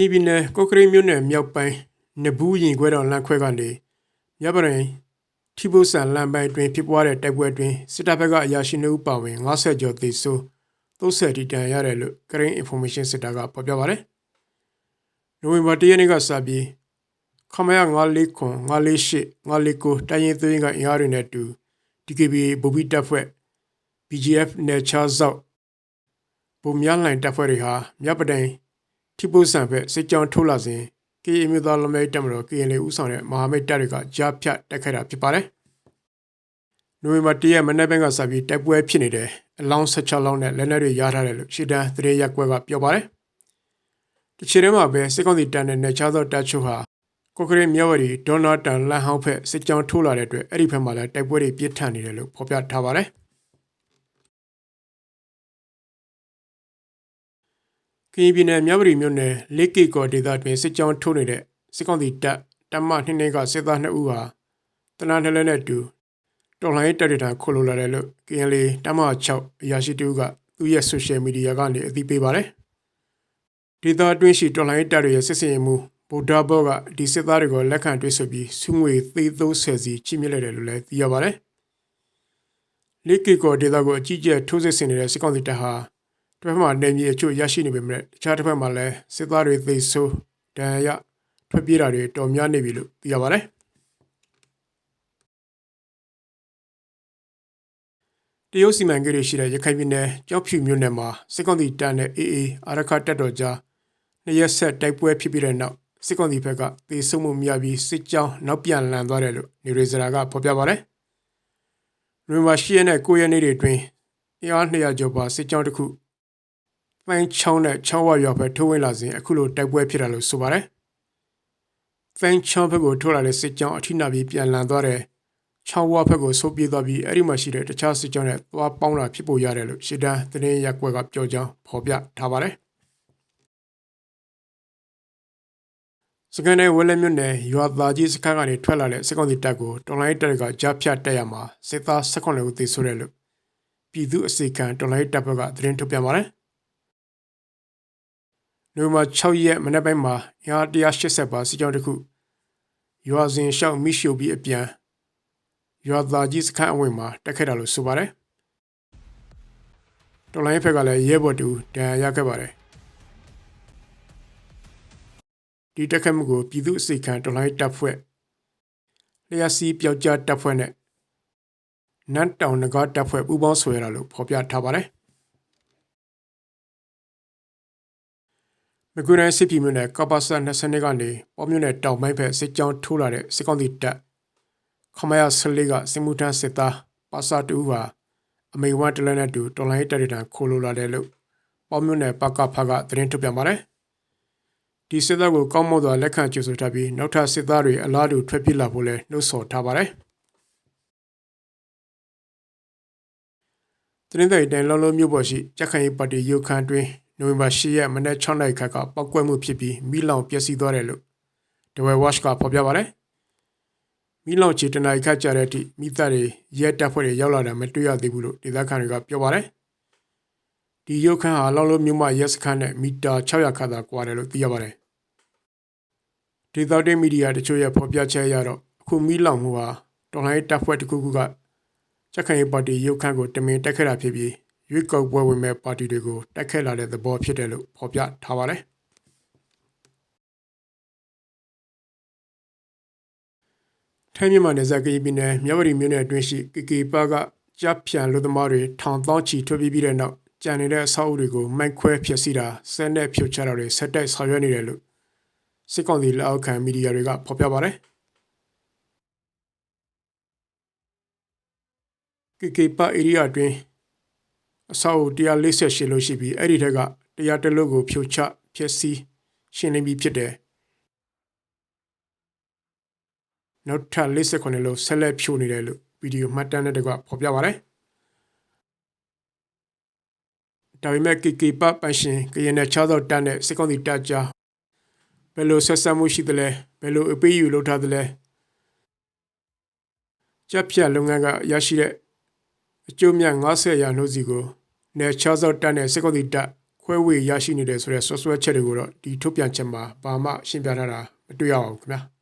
ရင်ပြည်နယ်ကော့ကရိတ်မြို့နယ်မြောက်ပိုင်းနဘူးရင်ခွဲတော်လမ်းခွဲကနေမြပရင်ထီဘုဆန်လမ်းပိုင်းတွင်ဖြစ်ပွားတဲ့တိုက်ပွဲတွင်စစ်တပ်ဘက်ကအရာရှိနှုတ်ပါဝင်90ကျော်သေဆုံး30တီတန်ရတယ်လို့ Green Information Center ကဖော်ပြပါတယ်။နိုဝင်ဘာ10ရက်နေ့ကစပြီးခမရ949 948 949တိုင်းရင်သွင်းကအင်အားတွေနဲ့အတူ DKB ဘူဘီတပ်ဖွဲ့ BGF နဲ့ချားစောက်ဗိုလ်များလှိုင်တပ်ဖွဲ့တွေဟာမြပတိုင် ထိပုဆန်ဘက်စစ်ကြောင်းထုတ်လာစဉ် KA မြို့သားလမဲတက်မတော် KNL ဦးဆောင်တဲ့မဟာမိတ်တပ်တွေကကြားဖြတ်တိုက်ခိုက်တာဖြစ်ပါတယ်။နိုဝင်ဘာ၁ရက်မနေ့ပိုင်းကစပြီးတိုက်ပွဲဖြစ်နေတယ်အလောင်း16လောင်းနဲ့လက်နက်တွေရထားတယ်လို့ရှီတန်သတင်းရက်ကွက်ကပြောပါတယ်။ဒီချိန်ထဲမှာပဲစစ်ကောင်စီတပ်နဲ့နေချားသောတပ်ချုပ်ဟာကိုကရိမြော်ဝရီဒေါနာတန်လန်ဟောင်းဖက်စစ်ကြောင်းထိုးလာတဲ့အတွက်အဲ့ဒီဘက်မှာလည်းတိုက်ပွဲတွေပြင်းထန်နေတယ်လို့ဖော်ပြထားပါတယ်။ ကရင်ပြည်နယ်မြဝတီမြို့နယ်လေးကီကော်ဒေသတွင်စစ်ကြောင်းထိုးနေတဲ့စစ်ကောင်စီတပ်တမနှင်းနှင်းကစစ်သား2ဦးဟာတနင်္လာနေ့နဲ့တူတော်လိုင်းတပ်တွေထခိုလိုလာတယ်လို့ KNL တမ6အရာရှိတူကသူ့ရဲ့ social media ကနေအသိပေးပါတယ်။ဒေသတွင်းရှိတော်လိုင်းတပ်တွေရဲ့စစ်စင်ရေးမှုဗုဒ္ဓဘောကဒီစစ်သားတွေကိုလက်ခံတွေ့ဆိုပြီးစုငွေသေးသုံးဆယ်စီချိမြင့်လိုက်တယ်လို့လည်းသိရပါတယ်။လေးကီကော်ဒေသကိုအကြီးကျယ်ထိုးစစ်ဆင်နေတဲ့စစ်ကောင်စီတပ်ဟာ တစ်ဖက်မှာနေမြေအချို့ရရှိနေပေမဲ့တခြားတစ်ဖက်မှာလည်းစစ်သားတွေသိဆိုးဒဏ်ရာထွက်ပြေးတာတွေတော်များနေပြီလို့သိရပါတယ်တရုတ်စီမံကိန်းတွေရှိတဲ့ရခိုင်ပြည်နယ်ကြောက်ဖြူမြို့နယ်မှာစစ်ကောင်စီတပ်နဲ့ AA အာရခတပ်တော်ကြားနှစ်ရက်ဆက်တိုက်ပွဲဖြစ်ပြီးတဲ့နောက်စစ်ကောင်စီဘက်ကသေဆုံးမှုများပြီးစစ်ကြောင်းနောက်ပြန်လန်သွားတယ်လို့နေရီဇရာကဖော်ပြပါတယ်။လွန်မာရှိရနဲ့9ရက်နေ့တွေတွင်အင်အား200ကျော်ပါစစ်ကြောင်းတစ်ခု ပိုင်းချောင်းနဲ့ချောင်းဝရွာဘက်ထိုးဝင်လာစဉ်အခုလိုတိုက်ပွဲဖြစ်တာလို့ဆိုပါတယ်။ပိုင်းချောင်းဘက်ကိုထိုးလာတဲ့စစ်ကြောင်းအထိနာပြီးပြန်လန်သွားတယ်။ချောင်းဝဘက်ကိုဆုတ်ပြေးသွားပြီးအဲ့ဒီမှာရှိတဲ့တခြားစစ်ကြောင်းနဲ့သွားပေါင်းတာဖြစ်ပေါ်ရတယ်လို့ရှစ်တန်းသတင်းရက်ွက်ကပြောကြောင်းဖော်ပြထားပါတယ်။စကန်နယ်ဝဲလက်မြို့နယ်ရွာသားကြီးစခန်းကနေထွက်လာတဲ့စစ်ကောင်စီတပ်ကိုတော်လိုင်းတပ်ကကြားဖြတ်တက်ရမှာစစ်သား18ဦးသေဆုံးတယ်လို့ပြည်သူအစီကံတော်လိုင်းတပ်ဘက်ကသတင်းထုတ်ပြန်ပါတယ်။ နိုဝင်ဘာ6ရက်မနေ့ပိုင်းမှာရာ180ပါစစ်ကြောင်းတစ်ခုရွာစဉ်ရှောက်မိရှုပြီးအပြန်ရွာသားကြီးစခန်းအဝင်မှာတက်ခဲ့တာလို့ဆိုပါတယ်။တော်လိုင်းဖက်ကလည်းရဲဘော်တူဒဏ်ရာရခဲ့ပါတယ်။ဒီတက်ခတ်မှုကိုပြည်သူ့အစိတ်ခံတော်လိုင်းတပ်ဖွဲ့လျှက်စီးပျောက်ကြားတပ်ဖွဲ့နဲ့နန်းတောင်ငကားတပ်ဖွဲ့ပူးပေါင်းဆွဲရလို့ဖော်ပြထားပါတယ် မကွေးတိုင်းစစ်ပြည်မြို့နယ်ကပ္ပစ20ကနေပေါ်မြို့နယ်တောင်ပိုင်းဘက်စစ်ကြောင်းထိုးလာတဲ့စစ်ကောင်စီတပ်ခမရ14ကစစ်မှုထမ်းစစ်သားပါစာတူဟာအမေဝတ်တလနဲ့တူတော်လိုင်းတပ်တွေတန်းခိုးလိုလာတယ်လို့ပေါ်မြို့နယ်ပကဖကသတင်းထုတ်ပြန်ပါတယ်ဒီစစ်သားကိုကောင်းမွန်စွာလက်ခံကြိုဆိုထားပြီးနောက်ထပ်စစ်သားတွေအလားတူထွက်ပြေးလာဖို့လည်းနှိုးဆော်ထားပါတယ်တင်းတဲ့တိုင်လောလုံးမြို့ပေါ်ရှိကြက်ခိုင်ပါတီရုပ်ခန်းတွင် နိုဝင်ဘာ10ရက်မနက်6နာရီခန့်ကပောက်ကွဲမှုဖြစ်ပြီးမိလောင်ပျက်စီးသွားတယ်လို့ The Way Watch ကဖော်ပြပါတယ်။မိလောင်ချေတနာရီခန့်ကြာတဲ့အထိမိသားတွေရဲတပ်ဖွဲ့တွေရောက်လာတာမတွေ့ရသေးဘူးလို့ဒေသခံတွေကပြောပါတယ်။ဒီရုပ်ခန်းဟာလောင်လုံးမြို့မရဲစခန်းနဲ့မီတာ600ခန့်သာကွာတယ်လို့သိရပါတယ်။ဒေသတွင်းမီဒီယာတချို့ရဲ့ဖော်ပြချက်အရတော့အခုမိလောင်မှုဟာတော်လိုင်းတပ်ဖွဲ့တစ်ခုခုကချက်ခိုင်ပါတီရုပ်ခန်းကိုတမင်တက်ခဲ့တာဖြစ်ပြီး ရွေးကောက်ပွဲဝင်မဲ့ပါတီတွေကိုတိုက်ခိုက်လာတဲ့သဘောဖြစ်တယ်လို့ဖော်ပြထားပါတယ်။ထိုင်းမြန်မာနယ်စပ်ကရင်ပြည်နယ်မြဝတီမြို့နယ်အတွင်းရှိကီကီပါကကြားဖြန်လူသမားတွေထောင်သောချီထွက်ပြေးပြီးတဲ့နောက်ကြံနေတဲ့အဆောက်အဦတွေကိုမိုက်ခွဲဖျက်ဆီးတာဆဲနဲ့ဖြိုချတာတွေဆက်တိုက်ဆောင်ရွက်နေတယ်လို့စစ်ကောင်စီလက်အောက်ခံမီဒီယာတွေကဖော်ပြပါတယ်။ကီကီပါဧရိယာတွင် အဆောက်အဦ148လို့ရှိပြီးအဲ့ဒီထက်ကတရားတလို့ကိုဖြိုချဖျက်ဆီးရှင်းလင်းပြီးဖြစ်တယ်နောက်ထပ်58လို့ဆက်လက်ဖြိုနေတယ်လို့ဗီဒီယိုမှတ်တမ်းနဲ့တကွဖော်ပြပါရတယ်ဒါပေမဲ့ကေကေပပန်ရှင်ကရင်နဲ့ချားသောတန်းနဲ့စစ်ကောင်စီတပ်ကြားဘယ်လိုဆက်ဆံမှုရှိသလဲဘယ်လိုအပေးယူလုပ်ထားသလဲချက်ဖြတ်လုပ်ငန်းကရရှိတဲ့ အကျိုးမြတ်90ရာနှုတ်စီကိုနယ်ချားသောတန်းနဲ့စစ်ကောင်စီတပ်ခွဲဝေရရှိနေတယ်ဆိုတဲ့ဆွဆွဲချက်တွေကိုတော့ဒီထုတ်ပြန်ချက်မှာဘာမှရှင်းပြထားတာမတွေ့ရပါဘူးခင်ဗျာ။